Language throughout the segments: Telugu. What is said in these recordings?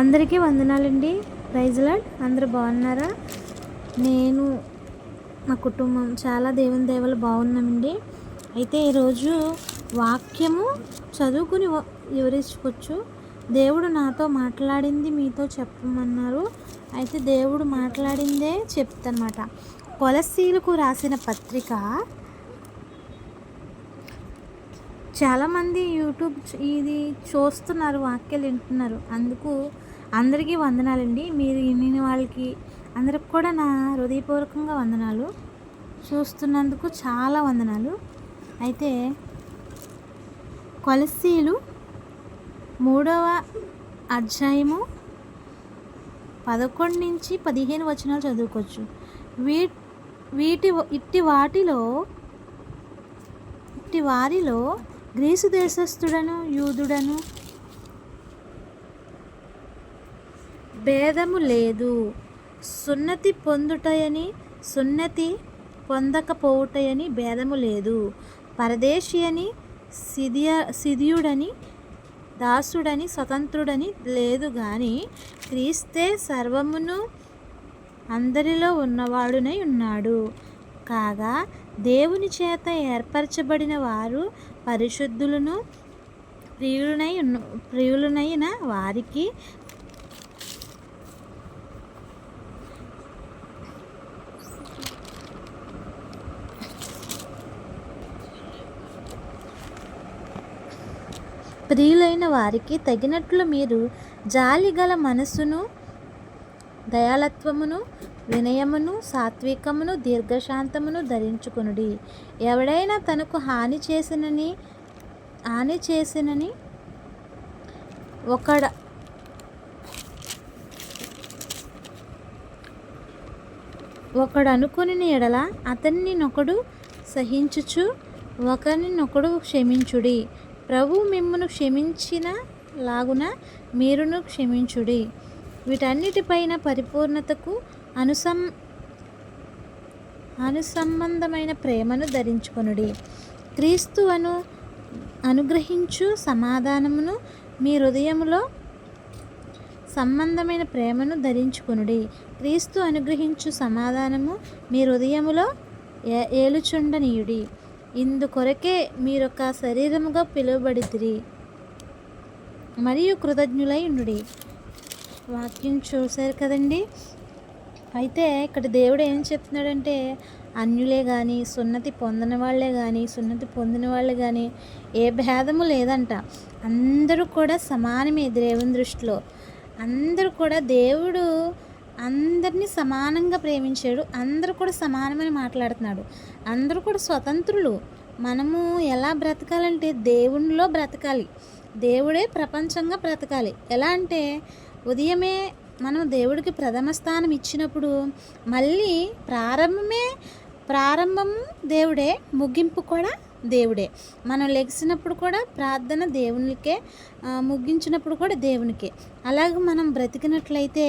అందరికీ వందనాలండి. ప్రైజ్లాడ్ అందరూ బాగున్నారా? నేను మా కుటుంబం చాలా దేవుని దేవలు బాగున్నామండి. అయితే ఈరోజు వాక్యము చదువుకుని వివరించుకోవచ్చు. దేవుడు నాతో మాట్లాడింది మీతో చెప్పమన్నారు. అయితే దేవుడు మాట్లాడిందే చెప్తానమాట. కొలసీలకు రాసిన పత్రిక చాలామంది యూట్యూబ్ ఇది చూస్తున్నారు వాక్యాలు వింటున్నారు. అందుకు అందరికీ వందనాలండి. మీరు వినిన వాళ్ళకి అందరికి కూడా నా హృదయపూర్వకంగా వందనాలు. చూస్తున్నందుకు చాలా వందనాలు. అయితే కొలసీలు మూడవ అధ్యాయము పదకొండు నుంచి పదిహేను వచనాలు చదువుకోవచ్చు. వీ వీటి ఇట్టి వాటిలో ఇట్టి వారిలో గ్రీసు దేశస్థుడను యూదుడను భేదము లేదు. సున్నతి పొందుటయని సున్నతి పొందకపోవుటయని భేదము లేదు. పరదేశి అని సిదియ సిదియుడని దాసుడని స్వతంత్రుడని లేదు కానీ క్రీస్తే సర్వమును అందరిలో ఉన్నవాడునై ఉన్నాడు. కాగా దేవుని చేత ఏర్పరచబడిన వారు పరిశుద్ధులను ప్రియులనై ప్రియులనైన వారికి ప్రియులైన వారికి తగినట్లు మీరు జాలి గల మనస్సును దయాళత్వమును వినయమును సాత్వికమును దీర్ఘశాంతమును ధరించుకొనుడి. ఎవడైనా తనకు హాని చేసినని హాని చేసినని ఒకడ ఒకడు అనుకుని ఎడల అతన్ని నొకడు సహించుచు ఒకరినొకడు క్షమించుడి. ప్రభు మిమ్మను క్షమించిన లాగున మీరును క్షమించుడి. వీటన్నిటిపైన పరిపూర్ణతకు అనుసం అనుసంబంధమైన ప్రేమను ధరించుకొనుడి. క్రీస్తు అను అనుగ్రహించు సమాధానమును మీ హృదయములో సంబంధమైన ప్రేమను ధరించుకొనుడి. క్రీస్తు అనుగ్రహించు సమాధానము మీ హృదయములో ఏ ఏలుచుండనీయుడి. ఇందుకొరకే మీరొక శరీరముగా పిలువబడితిరి. మరియు కృతజ్ఞులై ఉండుడి. వాక్యం చూశారు కదండి? అయితే ఇక్కడ దేవుడు ఏం చెప్తున్నాడంటే అన్యులే కానీ సున్నతి పొందిన వాళ్ళే కానీ సున్నతి పొందిన వాళ్ళే కానీ ఏ భేదము లేదంట. అందరూ కూడా సమానమే దేవుని దృష్టిలో. అందరూ కూడా దేవుడు అందరినీ సమానంగా ప్రేమించాడు. అందరూ కూడా సమానమని మాట్లాడుతున్నాడు. అందరూ కూడా స్వతంత్రులు. మనము ఎలా బ్రతకాలంటే దేవునిలో బ్రతకాలి. దేవుడే ప్రపంచంగా బ్రతకాలి. ఎలా అంటే ఉదయమే మనం దేవుడికి ప్రథమ స్థానం ఇచ్చినప్పుడు మళ్ళీ ప్రారంభమే ప్రారంభం దేవుడే ముగింపు కూడా దేవుడే. మనం లెగిసినప్పుడు కూడా ప్రార్థన దేవునికే ముగించినప్పుడు కూడా దేవునికే. అలాగే మనం బ్రతికినట్లయితే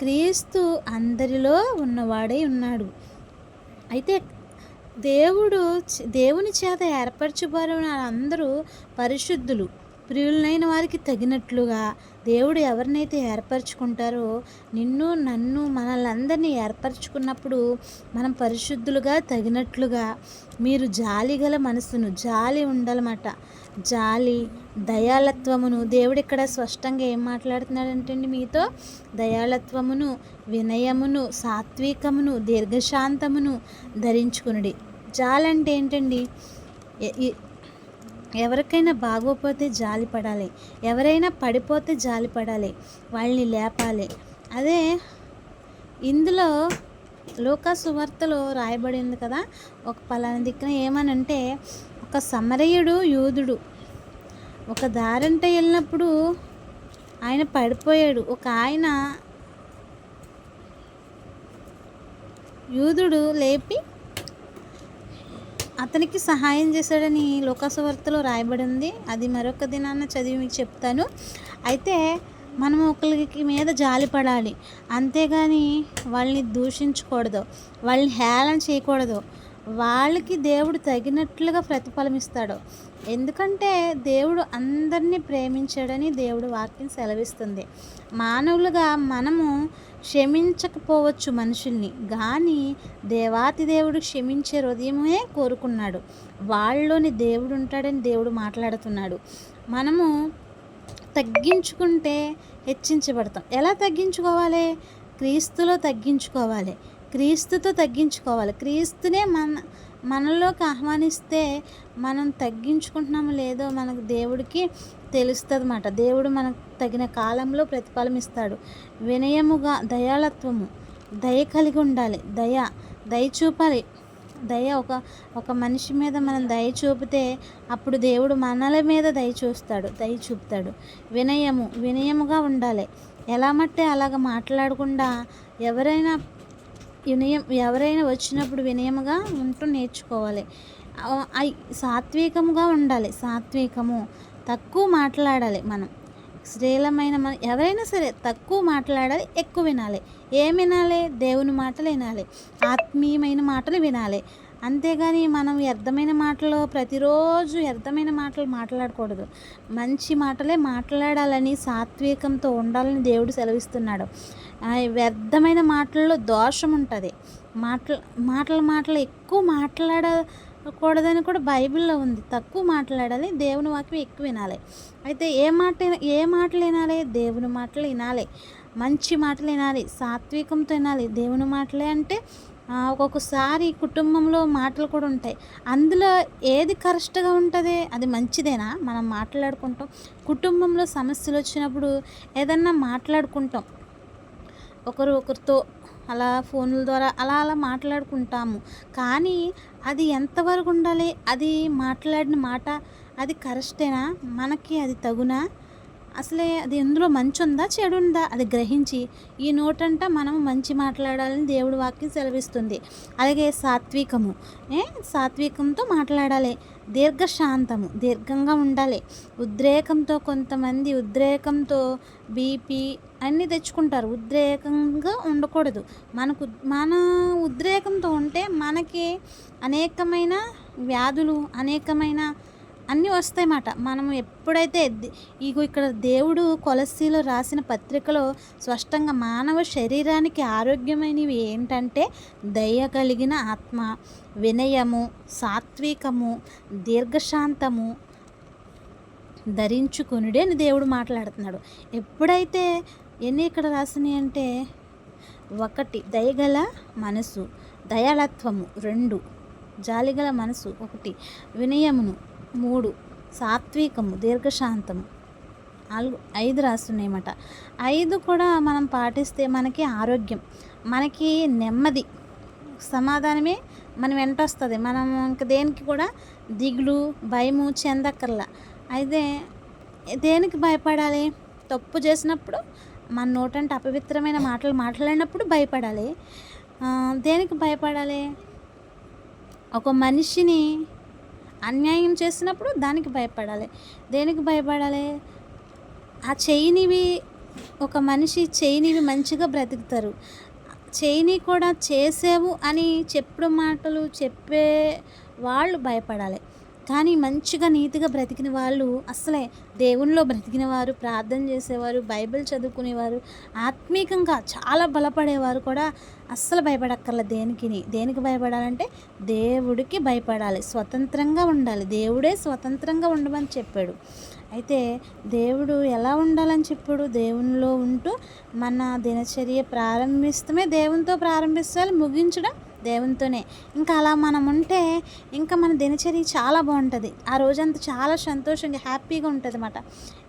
క్రీస్తు అందరిలో ఉన్నవాడై ఉన్నాడు. అయితే దేవుడు దేవుని చేత ఏర్పరచబడిన అందరూ పరిశుద్ధులు. ప్రియులైన వారికి తగినట్లుగా దేవుడు ఎవరినైతే ఏర్పరచుకుంటారో నిన్ను నన్ను మనల్ని ఏర్పరచుకున్నప్పుడు మనం పరిశుద్ధులుగా తగినట్లుగా మీరు జాలి గల మనసును జాలి ఉండాలన్నమాట జాలి దయాళత్వమును దేవుడు ఇక్కడ స్పష్టంగా ఏం మాట్లాడుతున్నాడంటే మీతో? దయాళత్వమును వినయమును సాత్వికమును దీర్ఘశాంతమును ధరించుకునుడి. జాలంటే ఏంటండి? ఎవరికైనా బాగోపోతే జాలిపడాలి ఎవరైనా పడిపోతే జాలిపడాలి వాళ్ళని లేపాలి. అదే ఇందులో లోకా సువార్తలో రాయబడింది కదా ఒక పలానా దిక్కున ఏమనంటే ఒక సమరయుడు యూదుడు. ఒక దారంట వెళ్ళినప్పుడు ఆయన పడిపోయాడు. ఒక ఆయన యూదుడు లేపి అతనికి సహాయం చేశాడని లోకాసువార్తలో రాయబడి ఉంది అది మరొక దినాన్న చదివి మీకు చెప్తాను. అయితే మనం ఒకరికి మీద జాలి పడాలి. అంతేగాని వాళ్ళని దూషించకూడదు. వాళ్ళని హేళన చేయకూడదు. వాళ్ళకి దేవుడు తగినట్లుగా ప్రతిఫలం ఇస్తాడు. ఎందుకంటే దేవుడు అందరినీ ప్రేమించాడని దేవుడు వాక్యం సెలవిస్తుంది. మానవులుగా మనము క్షమించకపోవచ్చు మనుషుల్ని. కానీ దేవాతి దేవుడు క్షమించే హృదయమే కోరుకున్నాడు. వాళ్ళలోని దేవుడు ఉంటాడని దేవుడు మాట్లాడుతున్నాడు. మనము తగ్గించుకుంటే హెచ్చించబడతాం. ఎలా తగ్గించుకోవాలి? క్రీస్తులో తగ్గించుకోవాలి. క్రీస్తుతో తగ్గించుకోవాలి. క్రీస్తునే మన మనలోకి ఆహ్వానిస్తే మనం తగ్గించుకుంటున్నాము లేదో మనకు దేవుడికి తెలుస్తుందన్నమాట. దేవుడు మనకు తగిన కాలంలో ప్రతిఫలం ఇస్తాడు వినయముగా దయాళత్వము దయ కలిగి ఉండాలి దయ దయ చూపాలి. దయ ఒక ఒక మనిషి మీద మనం దయ చూపితే అప్పుడు దేవుడు మనల మీద దయ చూస్తాడు దయ చూపుతాడు. వినయము వినయముగా ఉండాలి. ఎలా మట్టే అలాగ మాట్లాడకుండా ఎవరైనా వినయం ఎవరైనా వచ్చినప్పుడు వినయముగా ఉంటూ నేర్చుకోవాలి. సాత్వికముగా ఉండాలి. సాత్వికము తక్కువ మాట్లాడాలి మనం. శ్రీలమైన మన ఎవరైనా సరే తక్కువ మాట్లాడాలి ఎక్కువ వినాలి. ఏం వినాలి? దేవుని మాటలు వినాలి. ఆత్మీయమైన మాటలు వినాలి. అంతేగాని మనం వ్యర్థమైన మాటలు ప్రతిరోజు వ్యర్థమైన మాటలు మాట్లాడకూడదు. మంచి మాటలే మాట్లాడాలని సాత్వికంతో ఉండాలని దేవుడు సెలవిస్తున్నాడు. వ్యర్థమైన మాటల్లో దోషం ఉంటుంది. మాటలు మాటలు మాటలు ఎక్కువ కూడదని కూడా బైబిల్లో ఉంది. తక్కువ మాట్లాడాలి దేవుని వాక్యం ఎక్కువ వినాలి. అయితే ఏ మాట ఏ మాటలు వినాలి? దేవుని మాటలు వినాలి. మంచి మాటలు వినాలి. సాత్వికంతో వినాలి. దేవుని మాటలే అంటే ఒక్కొక్కసారి కుటుంబంలో మాటలు కూడా ఉంటాయి. అందులో ఏది కరెక్ట్గా ఉంటుంది? అది మంచిదేనా? మనం మాట్లాడుకుంటాం. కుటుంబంలో సమస్యలు వచ్చినప్పుడు ఏదన్నా మాట్లాడుకుంటాం. ఒకరు ఒకరితో అలా ఫోన్ల ద్వారా అలా అలా మాట్లాడుకుంటాము. కానీ అది ఎంతవరకు ఉండాలి? అది మాట్లాడిన మాట అది కరెక్టేనా? మనకి అది తగునా? అసలే అది ఎందులో మంచి ఉందా చెడు ఉందా అది గ్రహించి ఈ నోటంట మనం మంచి మాట్లాడాలని దేవుడి వాక్యం సెలవిస్తుంది. అలాగే సాత్వికము. ఏ? సాత్వికంతో మాట్లాడాలి. దీర్ఘశాంతము. దీర్ఘంగా ఉండాలి. ఉద్రేకంతో కొంతమంది ఉద్రేకంతో బీపీ అన్నీ తెచ్చుకుంటారు. ఉద్రేకంగా ఉండకూడదు. మనకు మన ఉద్రేకంతో ఉంటే మనకి అనేకమైన వ్యాధులు అనేకమైన అన్నీ వస్తాయన్నమాట. మనం ఎప్పుడైతే ఇగో ఇక్కడ దేవుడు కొలసీలో రాసిన పత్రికలో స్పష్టంగా మానవ శరీరానికి ఆరోగ్యమైనవి ఏంటంటే దయ కలిగిన ఆత్మ వినయము సాత్వికము దీర్ఘశాంతము ధరించుకునుడే అని దేవుడు మాట్లాడుతున్నాడు. ఎప్పుడైతే ఎన్ని ఇక్కడ రాసినాయి అంటే ఒకటి దయగల మనసు దయాళత్వము రెండు జాలిగల మనసు ఒకటి వినయమును మూడు సాత్వికము దీర్ఘశాంతము. నాలుగు ఐదు రాస్తున్నాయన్నమాట. ఐదు కూడా మనం పాటిస్తే మనకి ఆరోగ్యం మనకి నెమ్మది సమాధానమే మన వెంట వస్తుంది. మనం ఇంక దేనికి కూడా దిగులు భయము చెందక్కర్లా. అయితే దేనికి భయపడాలి? తప్పు చేసినప్పుడు మన నోటంటే అపవిత్రమైన మాటలు మాట్లాడినప్పుడు భయపడాలి. దేనికి భయపడాలి? ఒక మనిషిని అన్యాయం చేసినప్పుడు దానికి భయపడాలి. దేనికి భయపడాలి? ఆ చేయనివి ఒక మనిషి చేయనివి మంచిగా బ్రతుకుతారు. చేయని కూడా చేసేవు అని చెప్పుడు మాటలు చెప్పే వాళ్ళు భయపడాలి. కానీ మంచిగా నీతిగా బ్రతికిన వాళ్ళు అసలే దేవుణ్ణిలో బ్రతికిన వారు ప్రార్థన చేసేవారు బైబిల్ చదువుకునేవారు ఆత్మీకంగా చాలా బలపడేవారు కూడా అస్సలు భయపడక్కర్ల దేనికి దేనికి భయపడాలంటే దేవుడికి భయపడాలి. స్వతంత్రంగా ఉండాలి. దేవుడే స్వతంత్రంగా ఉండమని చెప్పాడు. అయితే దేవుడు ఎలా ఉండాలని చెప్పాడు? దేవునిలో ఉంటూ మన దినచర్య ప్రారంభిస్తమే దేవునితో ప్రారంభిస్తాలి ముగించడం దేవునితోనే. ఇంకా అలా మనం ఉంటే ఇంకా మన దినచర్య చాలా బాగుంటుంది. ఆ రోజంతా చాలా సంతోషంగా హ్యాపీగా ఉంటుంది అన్నమాట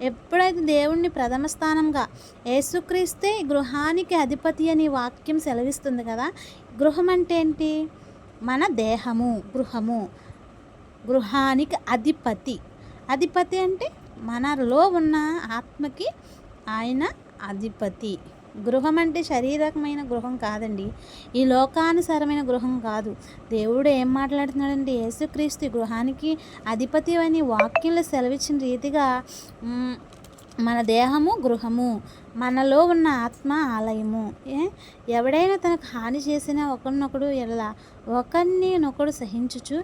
ఎప్పుడైతే దేవుణ్ణి ప్రథమ స్థానంగా యేసుక్రీస్తే గృహానికి అధిపతి అని వాక్యం సెలవిస్తుంది కదా గృహం అంటే ఏంటి? మన దేహము గృహము. గృహానికి అధిపతి. అధిపతి అంటే మనలో ఉన్న ఆత్మకి ఆయన అధిపతి. గృహం అంటే శారీరకమైన గృహం కాదండి. ఈ లోకానుసారమైన గృహం కాదు. దేవుడు ఏం మాట్లాడుతున్నాడంటే యేసుక్రీస్తు గృహానికి అధిపతి అని వాక్యంలో సెలవిచ్చిన రీతిగా మన దేహము గృహము మనలో ఉన్న ఆత్మ ఆలయము. ఏ? ఎవడైనా తనకు హాని చేసినా ఒకరినొకడు ఎలా ఒకరిని నొకడు సహించుచు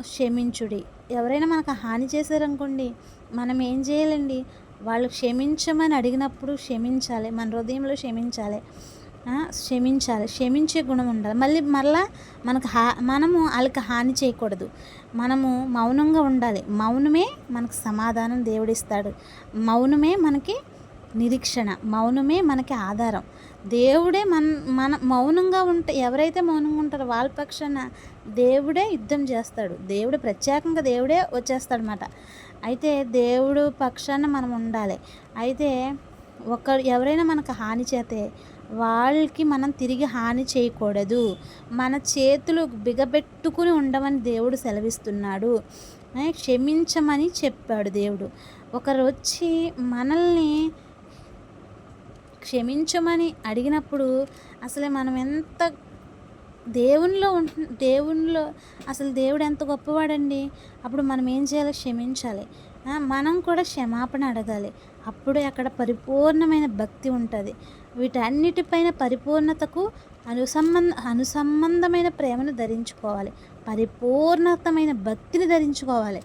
క్షమించుడి. ఎవరైనా మనకు హాని చేశారనుకోండి మనం ఏం చేయాలండి? వాళ్ళు క్షమించమని అడిగినప్పుడు క్షమించాలి మన హృదయంలో క్షమించాలి. క్షమించాలి. క్షమించే గుణం ఉండాలి. మళ్ళీ మరలా మనకు హా మనము వాళ్ళకి హాని చేయకూడదు. మనము మౌనంగా ఉండాలి. మౌనమే మనకు సమాధానం దేవుడిస్తాడు. మౌనమే మనకి నిరీక్షణ. మౌనమే మనకి ఆధారం. దేవుడే మన మన మౌనంగా ఉంటే ఎవరైతే మౌనంగా ఉంటారో వాళ్ళ పక్షాన దేవుడే యుద్ధం చేస్తాడు. దేవుడు ప్రత్యేకంగా దేవుడే వచ్చేస్తాడనమాట అయితే దేవుడు పక్షాన మనం ఉండాలి. అయితే ఒక ఎవరైనా మనకు హాని చేతే వాళ్ళకి మనం తిరిగి హాని చేయకూడదు. మన చేతులు బిగబెట్టుకుని ఉండమని దేవుడు సెలవిస్తున్నాడు. క్షమించమని చెప్పాడు దేవుడు. ఒకరు వచ్చి మనల్ని క్షమించమని అడిగినప్పుడు అసలు మనం ఎంత దేవునిలో ఉంటు దేవునిలో అసలు దేవుడు ఎంత గొప్పవాడండి? అప్పుడు మనం ఏం చేయాలి క్షమించాలి. మనం కూడా క్షమాపణ అడగాలి. అప్పుడే అక్కడ పరిపూర్ణమైన భక్తి ఉంటుంది. వీటన్నిటిపైన పరిపూర్ణతకు అనుసంబంధ అనుసంబంధమైన ప్రేమను ధరించుకోవాలి. పరిపూర్ణతమైన భక్తిని ధరించుకోవాలి.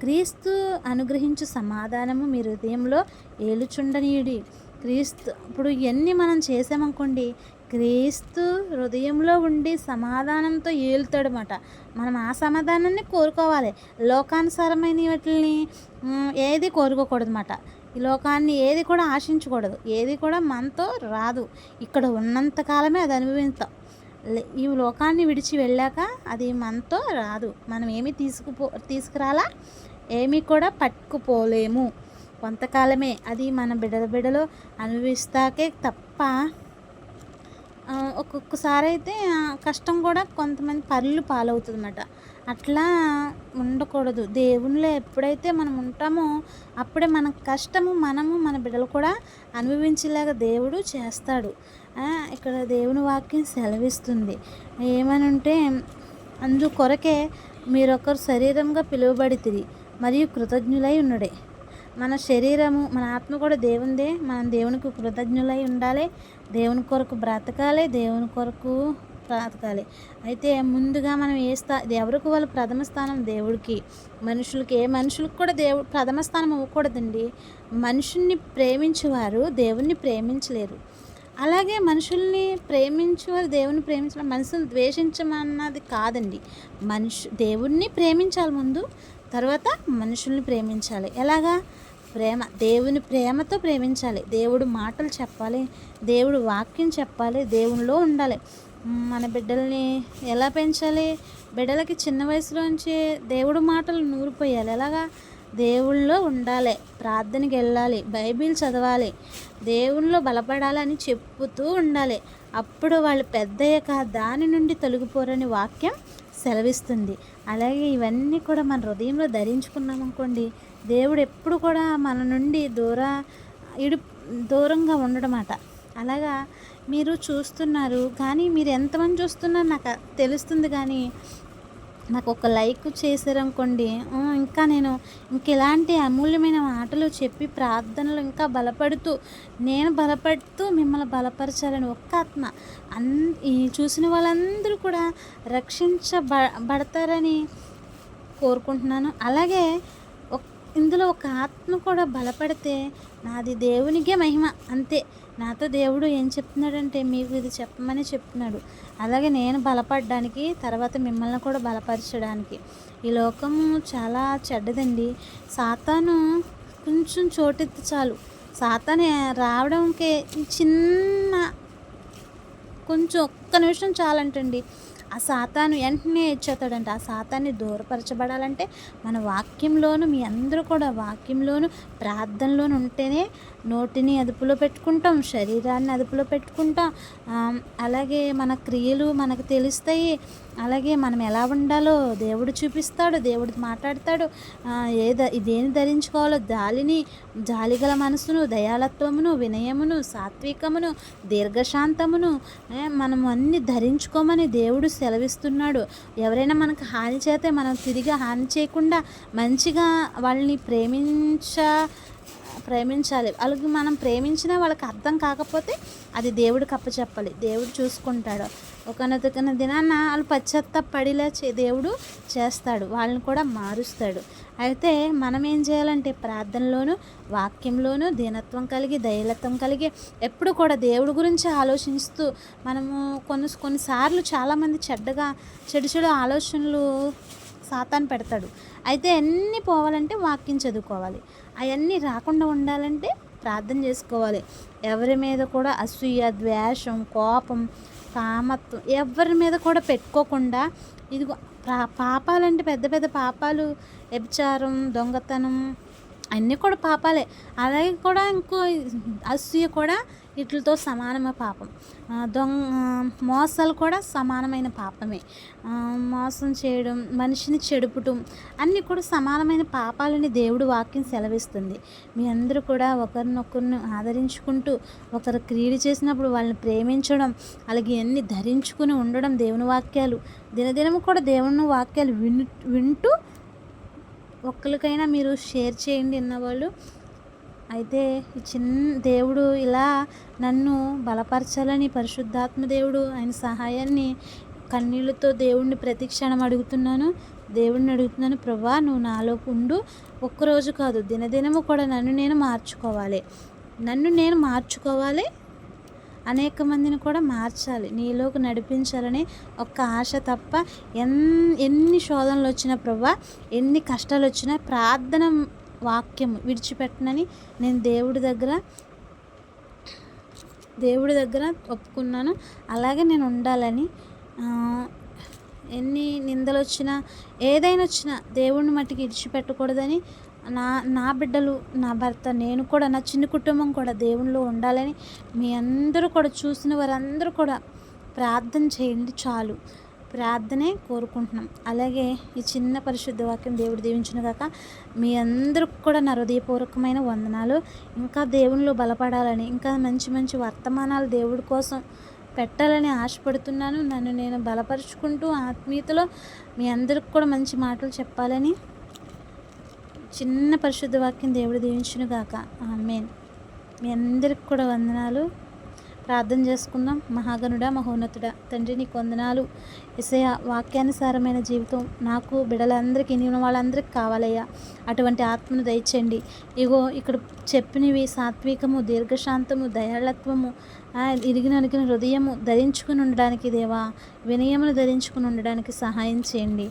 క్రీస్తు అనుగ్రహించు సమాధానము మీ హృదయంలో ఏలుచుండనీయుడి. క్రీస్తు ఇప్పుడు ఇవన్నీ మనం చేసామనుకోండి క్రీస్తు హృదయంలో ఉండి సమాధానంతో ఏలుతాడనమాట మనం ఆ సమాధానాన్ని కోరుకోవాలి. లోకానుసారమైన వాటిని ఏది కోరుకోకూడదన్నమాట. ఈ లోకాన్ని ఏది కూడా ఆశించకూడదు. ఏది కూడా మనతో రాదు. ఇక్కడ ఉన్నంత కాలమే అది అనుభవిస్తాం. లే- ఈ లోకాన్ని విడిచి వెళ్ళాక అది మనతో రాదు. మనం ఏమీ తీసుకుపో తీసుకురాలా? ఏమీ కూడా పట్టుకుపోలేము. కొంతకాలమే అది మన బిడల బిడలో అనుభవిస్తాకే తప్ప ఒక్కొక్కసారి అయితే కష్టం కూడా కొంతమంది పనులు పాలవుతుంది అన్నమాట అట్లా ఉండకూడదు. దేవునిలో ఎప్పుడైతే మనం ఉంటామో అప్పుడే మన కష్టము మనము మన బిడ్డలు కూడా అనుభవించేలాగా దేవుడు చేస్తాడు. ఇక్కడ దేవుని వాక్యం సెలవిస్తుంది. ఏమనంటే అందు కొరకే మీరొకరు శరీరంగా పిలువబడితిరి మరియు కృతజ్ఞులై ఉన్నడే మన శరీరము మన ఆత్మ కూడా దేవుందే మనం దేవునికి కృతజ్ఞులై ఉండాలి. దేవుని కొరకు బ్రతకాలి. దేవుని కొరకు బ్రతకాలి. అయితే ముందుగా మనం ఏ స్థా ఎవరికి వాళ్ళు ప్రథమ స్థానం? దేవుడికి. మనుషులకి. ఏ మనుషులకు కూడా దేవుడు ప్రథమ స్థానం ఇవ్వకూడదండి. మనుషుల్ని ప్రేమించేవారు దేవుణ్ణి ప్రేమించలేరు. అలాగే మనుషుల్ని ప్రేమించేవారు దేవుని ప్రేమించడం మనుషులను ద్వేషించమన్నది కాదండి. మనుషు దేవుణ్ణి ప్రేమించాలి ముందు. తర్వాత మనుషుల్ని ప్రేమించాలి. ఎలాగా? ప్రేమ దేవుని ప్రేమతో ప్రేమించాలి. దేవుడు మాటలు చెప్పాలి. దేవుడు వాక్యం చెప్పాలి. దేవునిలో ఉండాలి. మన బిడ్డల్ని ఎలా పెంచాలి? బిడ్డలకి చిన్న వయసులోంచి దేవుడు మాటలు నూరిపోయాలి. ఎలాగా? దేవుళ్ళలో ఉండాలి. ప్రార్థనకి వెళ్ళాలి. బైబిల్ చదవాలి. దేవునిలో బలపడాలని చెప్పుతూ ఉండాలి. అప్పుడు వాళ్ళు పెద్దయ్యాక దాని నుండి తొలగిపోరని వాక్యం సెలవిస్తుంది. అలాగే ఇవన్నీ కూడా మన హృదయంలో ధరించుకున్నామనుకోండి దేవుడు ఎప్పుడు కూడా మన నుండి దూర ఇడు దూరంగా ఉండడమాట. అలాగా మీరు చూస్తున్నారు కానీ మీరు ఎంతమంది చూస్తున్నారు నాకు తెలుస్తుంది కానీ నాకు ఒక లైక్ చేశారనుకోండి ఇంకా నేను ఇంక ఇలాంటి అమూల్యమైన మాటలు చెప్పి ప్రార్థనలు ఇంకా బలపడుతూ నేను బలపడుతూ మిమ్మల్ని బలపరచాలని ఒక్క ఆత్మ అన్ ఈ చూసిన వాళ్ళందరూ కూడా రక్షించబ బడతారని కోరుకుంటున్నాను. అలాగే ఇందులో ఒక ఆత్మ కూడా బలపడితే నాది దేవునికే మహిమ. అంతే. నాతో దేవుడు ఏం చెప్తున్నాడంటే మీకు ఇది చెప్పమని చెప్తున్నాడు. అలాగే నేను బలపడడానికి తర్వాత మిమ్మల్ని కూడా బలపరచడానికి. ఈ లోకము చాలా చెడ్డదండి. సాతాను కొంచెం చోటెత్తి చాలు. సాతాను రావడంకే చిన్న కొంచెం ఒక్క నిమిషం చాలంటండి. ఆ సాతాను వెంటనే ఇచ్చేస్తాడంట ఆ సాతాన్ని దూరపరచబడాలంటే మన వాక్యంలోను మీ అందరూ కూడా వాక్యంలోను ప్రార్థనలోను ఉంటేనే నోటిని అదుపులో పెట్టుకుంటాం శరీరాన్ని అదుపులో పెట్టుకుంటాం. అలాగే మన క్రియలు మనకు తెలుస్తాయి. అలాగే మనం ఎలా ఉండాలో దేవుడు చూపిస్తాడు దేవుడు మాట్లాడతాడు. ఏ ద దేని ధరించుకోవాలో? జాలిని జాలిగల మనసును దయాలత్వమును వినయమును సాత్వికమును దీర్ఘశాంతమును మనం అన్ని ధరించుకోమని దేవుడు సెలవిస్తున్నాడు. ఎవరైనా మనకు హాని చేస్తే మనం తిరిగి హాని చేయకుండా మంచిగా వాళ్ళని ప్రేమించ ప్రేమించాలి. వాళ్ళకి మనం ప్రేమించినా వాళ్ళకి అర్థం కాకపోతే అది దేవుడికి అప్పచెప్పాలి దేవుడు చూసుకుంటాడు. ఒకనొకన దినాన్న వాళ్ళు పశ్చాత్తాపడిలా చే దేవుడు చేస్తాడు. వాళ్ళని కూడా మారుస్తాడు. అయితే మనం ఏం చేయాలంటే ప్రార్థనలోను వాక్యంలోను దీనత్వం కలిగి దయలత్వం కలిగి ఎప్పుడు కూడా దేవుడి గురించి ఆలోచిస్తూ మనము కొన్ని కొన్నిసార్లు చాలామంది చెడ్డగా చెడు చెడు ఆలోచనలు సాతాన్ పెడతాడు. అయితే అన్నీ పోవాలంటే వాక్యం చదువుకోవాలి. అవన్నీ రాకుండా ఉండాలంటే ప్రార్థన చేసుకోవాలి. ఎవరి మీద కూడా అసూయ ద్వేషం కోపం కామత్వం ఎవరి మీద కూడా పెట్టుకోకుండా ఇదిగో పా పాపాలంటే పెద్ద పెద్ద పాపాలు వ్యభిచారం దొంగతనం అన్నీ కూడా పాపాలే. అలాగే కూడా ఇంకో అసూయ కూడా వీటితో సమానమైన పాపం. దొంగ మోసాలు కూడా సమానమైన పాపమే. మోసం చేయడం మనిషిని చెడుపుటం అన్నీ కూడా సమానమైన పాపాలని దేవుడు వాక్యం సెలవిస్తుంది. మీ అందరూ కూడా ఒకరినొకరిని ఆదరించుకుంటూ ఒకరు క్రీడ చేసినప్పుడు వాళ్ళని ప్రేమించడం అలాగే అన్ని ధరించుకుని ఉండడం దేవుని వాక్యాలు. దినదినము కూడా దేవుని వాక్యాలు విను వింటూ ఒక్కరికైనా మీరు షేర్ చేయండి అన్నవాళ్ళు. అయితే ఈ చిన్న దేవుడు ఇలా నన్ను బలపరచాలని పరిశుద్ధాత్మ దేవుడు ఆయన సహాయాన్ని కన్నీళ్ళతో దేవుణ్ణి ప్రతి క్షణం అడుగుతున్నాను. దేవుణ్ణి అడుగుతున్నాను ప్రభా నువ్వు నాలో ఉండు. ఒక్కరోజు కాదు దినదినము కూడా నన్ను నేను మార్చుకోవాలి. నన్ను నేను మార్చుకోవాలి. అనేక మందిని కూడా మార్చాలి. నీలోకి నడిపించాలని ఒక్క ఆశ తప్ప ఎన్ ఎన్ని శోధనలు వచ్చినా ప్రభా ఎన్ని కష్టాలు వచ్చినా ప్రార్థన వాక్యం విడిచిపెట్టనని నేను దేవుడి దగ్గర దేవుడి దగ్గర ఒప్పుకున్నాను. అలాగే నేను ఉండాలని ఎన్ని నిందలు వచ్చినా ఏదైనా వచ్చినా దేవుడిని మట్టికి ఇడిచిపెట్టకూడదని నా నా బిడ్డలు నా భర్త నేను కూడా నా చిన్న కుటుంబం కూడా దేవునిలో ఉండాలని మీ అందరూ కూడా చూసిన వారందరూ కూడా ప్రార్థన చేయండి చాలు. ప్రార్థనే కోరుకుంటున్నాం. అలాగే ఈ చిన్న పరిశుద్ధ వాక్యం దేవుడు దీవించిన కాక మీ అందరికి కూడా నా హృదయపూర్వకమైన వందనాలు. ఇంకా దేవునిలో బలపడాలని ఇంకా మంచి మంచి వర్తమానాలు దేవుడి కోసం పెట్టాలని ఆశపడుతున్నాను. నన్ను నేను బలపరుచుకుంటూ ఆత్మీయతలో మీ అందరికి కూడా మంచి మాటలు చెప్పాలని చిన్న పరిశుద్ధ వాక్యం దేవుడు దీవించును గాక ఆమెన్. మీ అందరికి కూడా వందనాలు. ప్రార్థన చేసుకుందాం. మహాగనుడా మహోన్నతుడా తండ్రి నీకు వందనాలు. ఇసయ వాక్యానుసారమైన జీవితం నాకు బిడలందరికీ నేను వాళ్ళందరికీ కావాలయ్యా. అటువంటి ఆత్మను దయచేయండి. ఇగో ఇక్కడ చెప్పినవి సాత్వికము దీర్ఘశాంతము దయాళత్వము ఇరిగిన అణిగిన హృదయము ధరించుకుని ఉండడానికి దేవా వినయమును ధరించుకుని ఉండడానికి సహాయం చేయండి.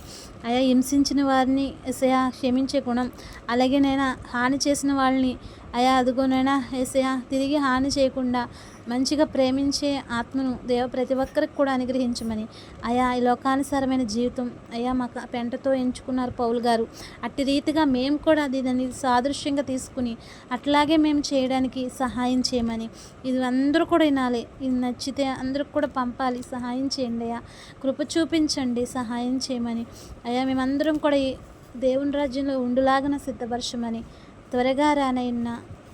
అయా హింసించిన వారిని ఎసయా క్షమించే గుణం. అలాగే నైనా హాని చేసిన వాళ్ళని అయా అదుగోనైనా ఎసయా తిరిగి హాని చేయకుండా మంచిగా ప్రేమించే ఆత్మను దేవ ప్రతి ఒక్కరికి కూడా అనుగ్రహించమని. అయా ఈ లోకానుసారమైన జీవితం అయా మాకు పెంటతో ఎంచుకున్నారు పౌలు గారు. అట్టి రీతిగా మేము కూడా అది దాన్ని సాదృశ్యంగా తీసుకుని అట్లాగే మేము చేయడానికి సహాయం చేయమని. ఇది అందరూ కూడా వినాలి. ఇది నచ్చితే అందరికి కూడా పంపాలి. సహాయం చేయండి అయ్యా. కృప చూపించండి. సహాయం చేయమని. అయ్యా మేమందరం కూడా దేవుని రాజ్యంలో ఉండులాగన సిద్ధపరచమని. త్వరగా రానయ్యన్న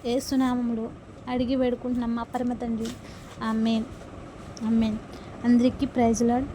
ఏసునామములో అడిగి వేడుకుంటున్నాం మా పరమ తండ్రి. ఆమెన్. ఆమెన్. అందరికీ ప్రైజ్ లాడ్.